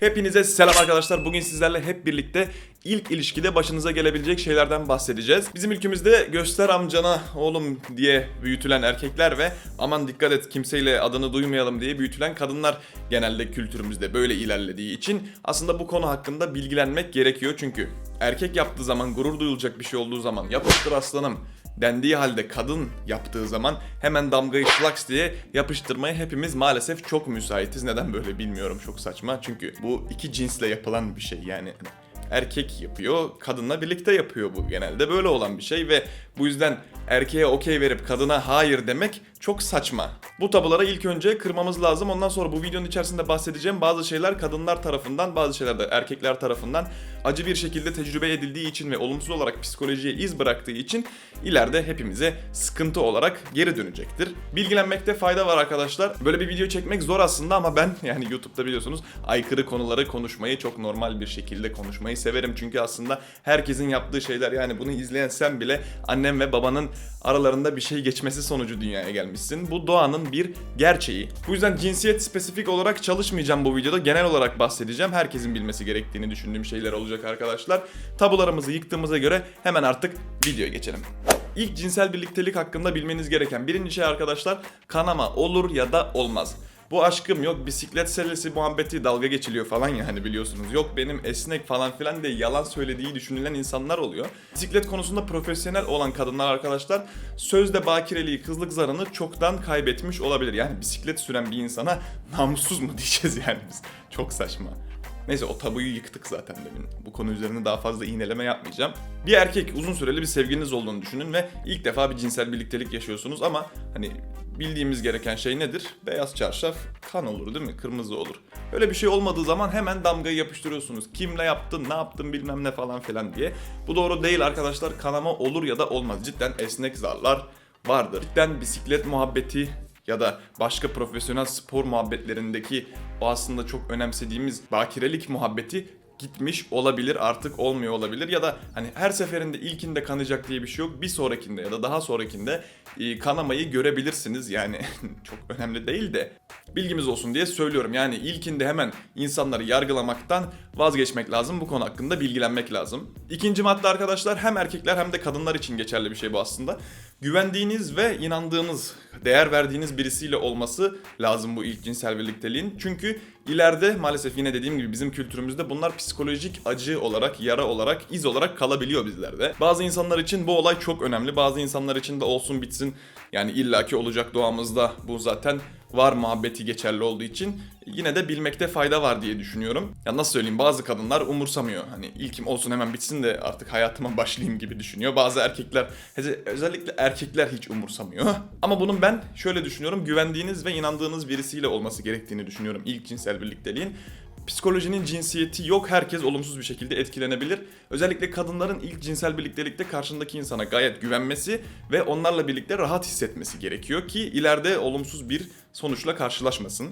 Hepinize selam arkadaşlar. Bugün sizlerle hep birlikte ilk ilişkide başınıza gelebilecek şeylerden bahsedeceğiz. Bizim ülkemizde göster amcana oğlum diye büyütülen erkekler ve aman dikkat et kimseyle adını duymayalım diye büyütülen kadınlar genelde kültürümüzde böyle ilerlediği için aslında bu konu hakkında bilgilenmek gerekiyor. Çünkü erkek yaptığı zaman gurur duyulacak bir şey olduğu zaman yapıştır aslanım dendiği halde kadın yaptığı zaman hemen damgayı şlaks diye yapıştırmaya hepimiz maalesef çok müsaitiz. Neden böyle bilmiyorum çok saçma. Çünkü bu iki cinsle yapılan bir şey yani. Erkek yapıyor, kadınla birlikte yapıyor bu genelde böyle olan bir şey ve bu yüzden erkeğe okey verip kadına hayır demek çok saçma. Bu tabuları ilk önce kırmamız lazım. Ondan sonra bu videonun içerisinde bahsedeceğim bazı şeyler kadınlar tarafından, bazı şeyler de erkekler tarafından acı bir şekilde tecrübe edildiği için ve olumsuz olarak psikolojiye iz bıraktığı için ileride hepimize sıkıntı olarak geri dönecektir. Bilgilenmekte fayda var arkadaşlar. Böyle bir video çekmek zor aslında ama ben yani YouTube'da biliyorsunuz aykırı konuları konuşmayı çok normal bir şekilde konuşmayı severim. Çünkü aslında herkesin yaptığı şeyler yani bunu izleyen sen bile annem ve babanın aralarında bir şey geçmesi sonucu dünyaya gelmişsin. Bu doğanın bir gerçeği. Bu yüzden cinsiyet spesifik olarak çalışmayacağım bu videoda. Genel olarak bahsedeceğim. Herkesin bilmesi gerektiğini düşündüğüm şeyler olacak arkadaşlar. Tabularımızı yıktığımıza göre hemen artık videoya geçelim. İlk cinsel birliktelik hakkında bilmeniz gereken birinci şey arkadaşlar kanama olur ya da olmaz. Bu aşkım yok bisiklet sellesi muhabbeti dalga geçiliyor falan ya hani biliyorsunuz. Yok benim esnek falan filan diye yalan söylediği düşünülen insanlar oluyor. Bisiklet konusunda profesyonel olan kadınlar arkadaşlar sözde bakireliği kızlık zarını çoktan kaybetmiş olabilir. Yani bisiklet süren bir insana namussuz mu diyeceğiz yani biz. Çok saçma. Neyse o tabuyu yıktık zaten demin. Bu konu üzerine daha fazla iğneleme yapmayacağım. Bir erkek uzun süreli bir sevgiliniz olduğunu düşünün ve ilk defa bir cinsel birliktelik yaşıyorsunuz ama hani bildiğimiz gereken şey nedir? Beyaz çarşaf kan olur değil mi? Kırmızı olur. Öyle bir şey olmadığı zaman hemen damgayı yapıştırıyorsunuz. Kimle yaptın, ne yaptın bilmem ne falan filan diye. Bu doğru değil arkadaşlar. Kanama olur ya da olmaz. Cidden esnek zarlar vardır. Cidden bisiklet muhabbeti ya da başka profesyonel spor muhabbetlerindeki o aslında çok önemsediğimiz bakirelik muhabbeti gitmiş olabilir artık olmuyor olabilir. Ya da hani her seferinde ilkinde kanayacak diye bir şey yok bir sonrakinde ya da daha sonrakinde e, kanamayı görebilirsiniz. Yani çok önemli değil de bilgimiz olsun diye söylüyorum yani ilkinde hemen insanları yargılamaktan vazgeçmek lazım bu konu hakkında bilgilenmek lazım. İkinci madde arkadaşlar hem erkekler hem de kadınlar için geçerli bir şey bu aslında. Güvendiğiniz ve inandığınız, değer verdiğiniz birisiyle olması lazım bu ilk cinsel birlikteliğin. Çünkü ileride maalesef yine dediğim gibi bizim kültürümüzde bunlar psikolojik acı olarak, yara olarak, iz olarak kalabiliyor bizlerde. Bazı insanlar için bu olay çok önemli. Bazı insanlar için de olsun bitsin yani illaki olacak doğamızda bu zaten var muhabbeti geçerli olduğu için yine de bilmekte fayda var diye düşünüyorum. Ya nasıl söyleyeyim bazı kadınlar umursamıyor. Hani ilkim olsun hemen bitsin de artık hayatıma başlayayım gibi düşünüyor. Bazı erkekler özellikle erkekler hiç umursamıyor. Ama bunun ben şöyle düşünüyorum. Güvendiğiniz ve inandığınız birisiyle olması gerektiğini düşünüyorum ilk cinsel birlikteliğin. Psikolojinin cinsiyeti yok. Herkes olumsuz bir şekilde etkilenebilir. Özellikle kadınların ilk cinsel birliktelikte karşındaki insana gayet güvenmesi ve onlarla birlikte rahat hissetmesi gerekiyor ki ileride olumsuz bir sonuçla karşılaşmasın.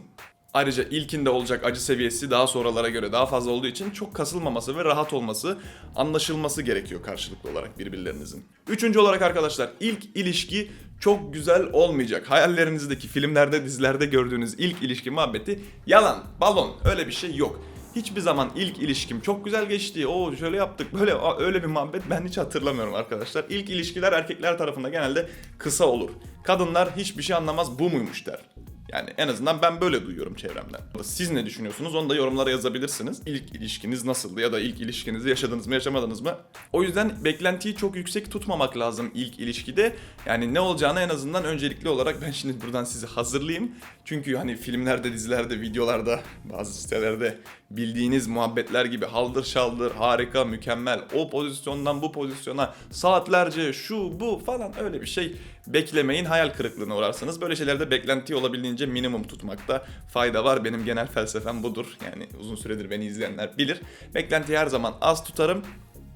Ayrıca ilkinde olacak acı seviyesi daha sonralara göre daha fazla olduğu için çok kasılmaması ve rahat olması, anlaşılması gerekiyor karşılıklı olarak birbirlerinizin. Üçüncü olarak arkadaşlar ilk ilişki çok güzel olmayacak. Hayallerinizdeki filmlerde, dizilerde gördüğünüz ilk ilişki muhabbeti yalan, balon öyle bir şey yok. Hiçbir zaman ilk ilişkim çok güzel geçti. O şöyle yaptık. Böyle öyle bir muhabbet ben hiç hatırlamıyorum arkadaşlar. İlk ilişkiler erkekler tarafında genelde kısa olur. Kadınlar hiçbir şey anlamaz bu muymuş der. Yani en azından ben böyle duyuyorum çevremden. Siz ne düşünüyorsunuz onu da yorumlara yazabilirsiniz. İlk ilişkiniz nasıldı ya da ilk ilişkinizi yaşadınız mı yaşamadınız mı? O yüzden beklentiyi çok yüksek tutmamak lazım ilk ilişkide. Yani ne olacağını en azından öncelikli olarak ben şimdi buradan sizi hazırlayayım. Çünkü hani filmlerde, dizilerde, videolarda, bazı sitelerde bildiğiniz muhabbetler gibi haldır şaldır, harika, mükemmel, o pozisyondan bu pozisyona saatlerce şu bu falan öyle bir şey beklemeyin hayal kırıklığına uğrarsınız. Böyle şeylerde beklentiyi olabildiğince minimum tutmakta fayda var. Benim genel felsefem budur. Yani uzun süredir beni izleyenler bilir. Beklentiyi her zaman az tutarım.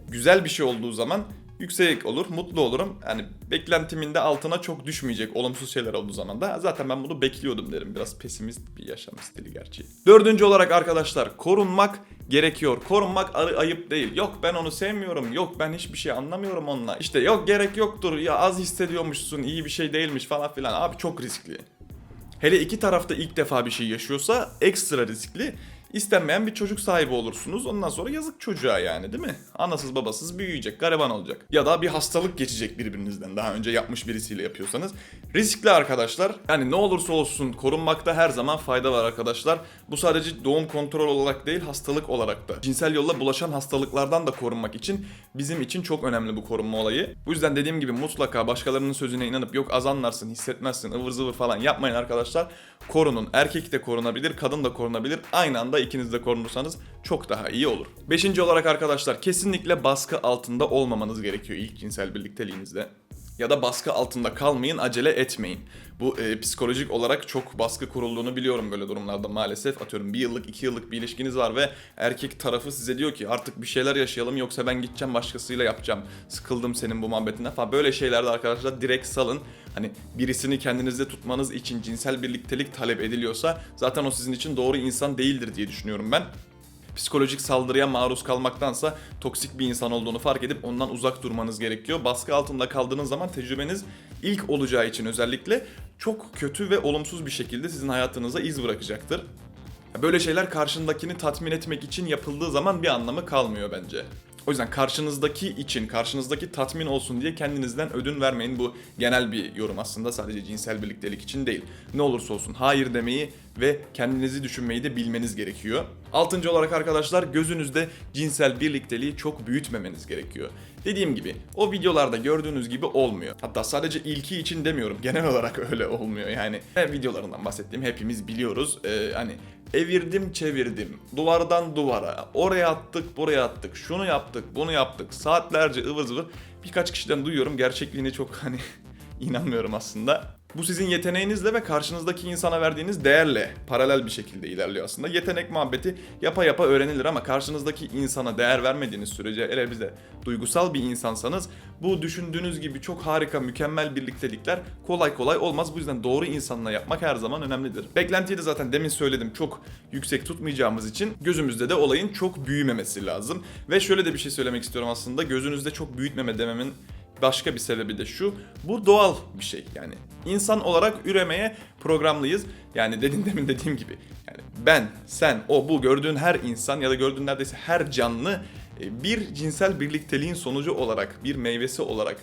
Güzel bir şey olduğu zaman yüksek olur, mutlu olurum. Yani beklentimin de altına çok düşmeyecek olumsuz şeyler olduğu zaman da zaten ben bunu bekliyordum derim. Biraz pesimist bir yaşam stili gerçi. Dördüncü olarak arkadaşlar korunmak gerekiyor. Korunmak ay- ayıp değil. Yok ben onu sevmiyorum. Yok ben hiçbir şey anlamıyorum onunla. İşte yok gerek yoktur. Ya az hissediyormuşsun. iyi bir şey değilmiş falan filan. Abi çok riskli. Hele iki tarafta ilk defa bir şey yaşıyorsa ekstra riskli. İstenmeyen bir çocuk sahibi olursunuz. Ondan sonra yazık çocuğa yani değil mi? Anasız babasız büyüyecek, gariban olacak. Ya da bir hastalık geçecek birbirinizden daha önce yapmış birisiyle yapıyorsanız. Riskli arkadaşlar. Yani ne olursa olsun korunmakta her zaman fayda var arkadaşlar. Bu sadece doğum kontrol olarak değil hastalık olarak da. Cinsel yolla bulaşan hastalıklardan da korunmak için bizim için çok önemli bu korunma olayı. Bu yüzden dediğim gibi mutlaka başkalarının sözüne inanıp yok azanlarsın, hissetmezsin, ıvır zıvır falan yapmayın arkadaşlar. Korunun. Erkek de korunabilir, kadın da korunabilir. Aynı anda ikiniz de korunursanız çok daha iyi olur. Beşinci olarak arkadaşlar kesinlikle baskı altında olmamanız gerekiyor ilk cinsel birlikteliğinizde ya da baskı altında kalmayın, acele etmeyin. Bu e, psikolojik olarak çok baskı kurulduğunu biliyorum böyle durumlarda maalesef. Atıyorum bir yıllık, iki yıllık bir ilişkiniz var ve erkek tarafı size diyor ki artık bir şeyler yaşayalım yoksa ben gideceğim başkasıyla yapacağım. Sıkıldım senin bu muhabbetinden falan. Böyle şeylerde arkadaşlar direkt salın. Hani birisini kendinizde tutmanız için cinsel birliktelik talep ediliyorsa zaten o sizin için doğru insan değildir diye düşünüyorum ben psikolojik saldırıya maruz kalmaktansa toksik bir insan olduğunu fark edip ondan uzak durmanız gerekiyor. Baskı altında kaldığınız zaman tecrübeniz ilk olacağı için özellikle çok kötü ve olumsuz bir şekilde sizin hayatınıza iz bırakacaktır. Böyle şeyler karşındakini tatmin etmek için yapıldığı zaman bir anlamı kalmıyor bence. O yüzden karşınızdaki için, karşınızdaki tatmin olsun diye kendinizden ödün vermeyin. Bu genel bir yorum aslında sadece cinsel birliktelik için değil. Ne olursa olsun hayır demeyi ve kendinizi düşünmeyi de bilmeniz gerekiyor. Altıncı olarak arkadaşlar gözünüzde cinsel birlikteliği çok büyütmemeniz gerekiyor. Dediğim gibi o videolarda gördüğünüz gibi olmuyor. Hatta sadece ilki için demiyorum genel olarak öyle olmuyor yani. Videolarından bahsettiğim hepimiz biliyoruz. Ee, hani evirdim çevirdim. Duvardan duvara. Oraya attık buraya attık. Şunu yaptık bunu yaptık. Saatlerce ıvır zıvır. Birkaç kişiden duyuyorum. Gerçekliğini çok hani inanmıyorum aslında. Bu sizin yeteneğinizle ve karşınızdaki insana verdiğiniz değerle paralel bir şekilde ilerliyor aslında. Yetenek muhabbeti yapa yapa öğrenilir ama karşınızdaki insana değer vermediğiniz sürece eğer bize duygusal bir insansanız bu düşündüğünüz gibi çok harika mükemmel birliktelikler kolay kolay olmaz. Bu yüzden doğru insanla yapmak her zaman önemlidir. Beklentiyi de zaten demin söyledim çok yüksek tutmayacağımız için gözümüzde de olayın çok büyümemesi lazım. Ve şöyle de bir şey söylemek istiyorum aslında gözünüzde çok büyütmeme dememin başka bir sebebi de şu. Bu doğal bir şey yani. insan olarak üremeye programlıyız. Yani dedin demin dediğim gibi. Yani ben, sen, o, bu gördüğün her insan ya da gördüğün neredeyse her canlı e, bir cinsel birlikteliğin sonucu olarak, bir meyvesi olarak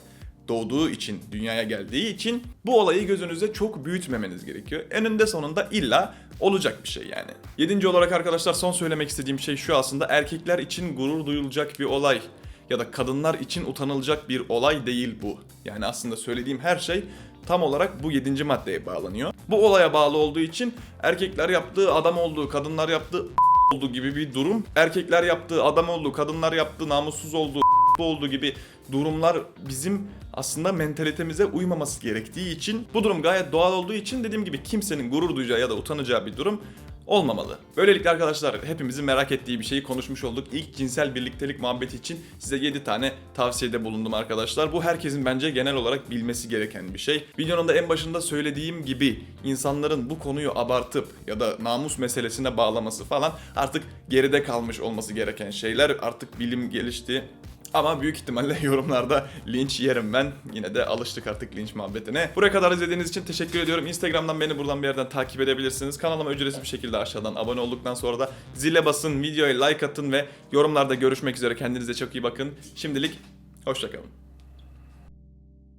doğduğu için, dünyaya geldiği için bu olayı gözünüzde çok büyütmemeniz gerekiyor. Eninde sonunda illa olacak bir şey yani. Yedinci olarak arkadaşlar son söylemek istediğim şey şu aslında erkekler için gurur duyulacak bir olay ya da kadınlar için utanılacak bir olay değil bu. Yani aslında söylediğim her şey tam olarak bu 7. maddeye bağlanıyor. Bu olaya bağlı olduğu için erkekler yaptığı adam olduğu, kadınlar yaptığı olduğu gibi bir durum. Erkekler yaptığı adam olduğu, kadınlar yaptığı namussuz olduğu olduğu gibi durumlar bizim aslında mentalitemize uymaması gerektiği için bu durum gayet doğal olduğu için dediğim gibi kimsenin gurur duyacağı ya da utanacağı bir durum olmamalı. Böylelikle arkadaşlar hepimizin merak ettiği bir şeyi konuşmuş olduk. İlk cinsel birliktelik muhabbeti için size 7 tane tavsiyede bulundum arkadaşlar. Bu herkesin bence genel olarak bilmesi gereken bir şey. Videonun da en başında söylediğim gibi insanların bu konuyu abartıp ya da namus meselesine bağlaması falan artık geride kalmış olması gereken şeyler. Artık bilim gelişti. Ama büyük ihtimalle yorumlarda linç yerim ben. Yine de alıştık artık linç muhabbetine. Buraya kadar izlediğiniz için teşekkür ediyorum. Instagram'dan beni buradan bir yerden takip edebilirsiniz. Kanalıma ücretsiz bir şekilde aşağıdan abone olduktan sonra da zile basın, videoya like atın ve yorumlarda görüşmek üzere. Kendinize çok iyi bakın. Şimdilik hoşçakalın.